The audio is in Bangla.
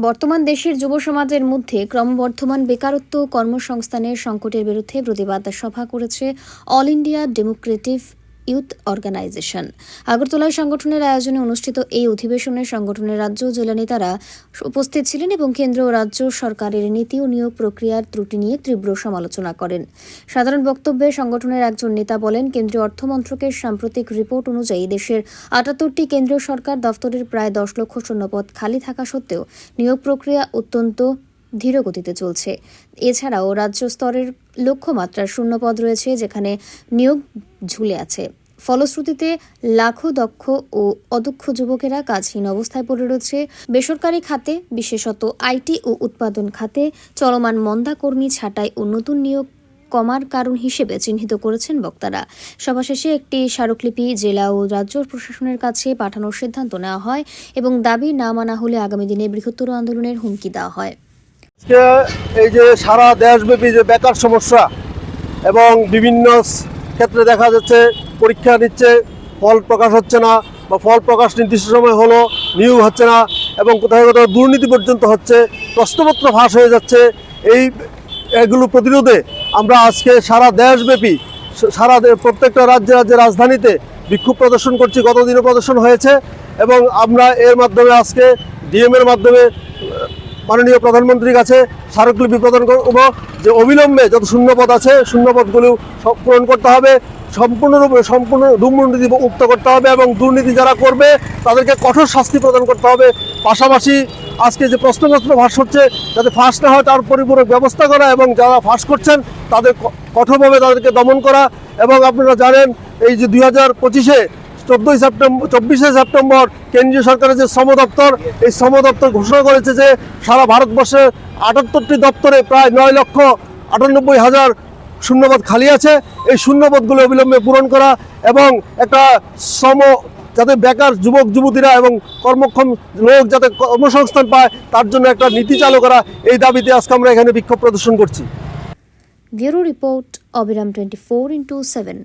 বর্তমান দেশের যুব সমাজের মধ্যে ক্রমবর্ধমান বেকারত্ব কর্মসংস্থানের সংকটের বিরুদ্ধে প্রতিবাদ সভা করেছে all India democratic youth organization. আগরতলায় সংগঠনের আয়োজনে অনুষ্ঠিত এই অধিবেশনে সংগঠনের রাজ্য জেলা নেতারা উপস্থিত ছিলেন এবং কেন্দ্র ও রাজ্য সরকারের নীতি ও নিয়োগ প্রক্রিয়ার ত্রুটি নিয়ে তীব্র সমালোচনা করেন। সাধারণ বক্তব্যে সংগঠনের একজন নেতা বলেন, কেন্দ্রীয় অর্থমন্ত্রকের সাম্প্রতিক রিপোর্ট অনুযায়ী দেশের আটাত্তরটি কেন্দ্রীয় সরকার দফতরের প্রায় দশ লক্ষ শূন্যপদ খালি থাকা সত্ত্বেও নিয়োগ প্রক্রিয়া অত্যন্ত ধীর গতিতে চলছে। এছাড়াও রাজ্য স্তরের লক্ষ্যমাত্রার শূন্যপদ রয়েছে, যেখানে নিয়োগ ঝুলে আছে। ফলশ্রুতিতে লাখো দক্ষ ও অদক্ষ যুবকেরা কাজহীন অবস্থায় পড়ে রয়েছে। বেসরকারি খাতে, বিশেষত আইটি ও উৎপাদন খাতে, চলমান মন্দা কর্মী ছাঁটাই ও নতুন নিয়োগ কমার কারণ হিসেবে চিহ্নিত করেছেন বক্তারা। সভা শেষে একটি স্মারকলিপি জেলা ও রাজ্য প্রশাসনের কাছে পাঠানোর সিদ্ধান্ত নেওয়া হয় এবং দাবি না মানা হলে আগামী দিনে বৃহত্তর আন্দোলনের হুমকি দেওয়া হয়। আজকে এই যে সারা দেশব্যাপী যে বেকার সমস্যা এবং বিভিন্ন ক্ষেত্রে দেখা যাচ্ছে পরীক্ষা নিচ্ছে, ফল প্রকাশ হচ্ছে না বা ফল প্রকাশ নির্দিষ্ট সময় হলো, নিয়োগ হচ্ছে না এবং কোথাও কোথাও দুর্নীতি পর্যন্ত হচ্ছে, প্রশ্নপত্র ফাঁস হয়ে যাচ্ছে। এই এগুলো প্রতিরোধে আমরা আজকে সারা দেশব্যাপী, সারা প্রত্যেকটা রাজ্যে রাজ্যের রাজধানীতে বিক্ষোভ প্রদর্শন করছি, গতদিনও প্রদর্শন হয়েছে এবং আমরা এর মাধ্যমে আজকে ডিএম এর মাধ্যমে মাননীয় প্রধানমন্ত্রীর কাছে স্মারকলিপি প্রদান করব যে অবিলম্বে যত শূন্যপদ আছে শূন্যপদগুলো পূরণ করতে হবে, সম্পূর্ণরূপে সম্পূর্ণ দুর্নীতি মুক্ত করতে হবে এবং দুর্নীতি যারা করবে, তাদেরকে কঠোর শাস্তি প্রদান করতে হবে। পাশাপাশি আজকে যে প্রশ্নপত্র ফাঁস হচ্ছে, যাতে ফাঁস না হয় তার পরিপূরক ব্যবস্থা করা এবং যারা ফাঁস করছেন, তাদের কঠোরভাবে তাদেরকে দমন করা। এবং আপনারা জানেন, এই যে দুই হাজার পঁচিশে চোদ্দোই সেপ্টেম্বর চব্বিশে সেপ্টেম্বর কেন্দ্রীয় সরকারের যে শ্রম দপ্তর, এই শ্রম দপ্তর ঘোষণা করেছে যে সারা ভারতবর্ষে আটাত্তরটি দপ্তরে প্রায় নয় লক্ষ আটানব্বই হাজার শূন্যপদ খালি আছে। এই শূন্যপদগুলো অবিলম্বে পূরণ করা এবং একটা শ্রম যাতে বেকার যুবক, যুবতীরা এবং কর্মক্ষম লোক যাতে কর্মসংস্থান পায়, তার জন্য একটা নীতি চালু করা। এই দাবিতে আজকে আমরা এখানে বিক্ষোভ প্রদর্শন করছি। ব্যুরো রিপোর্ট, অবিরাম টোয়েন্টি ফোর ইন্টু সেভেন।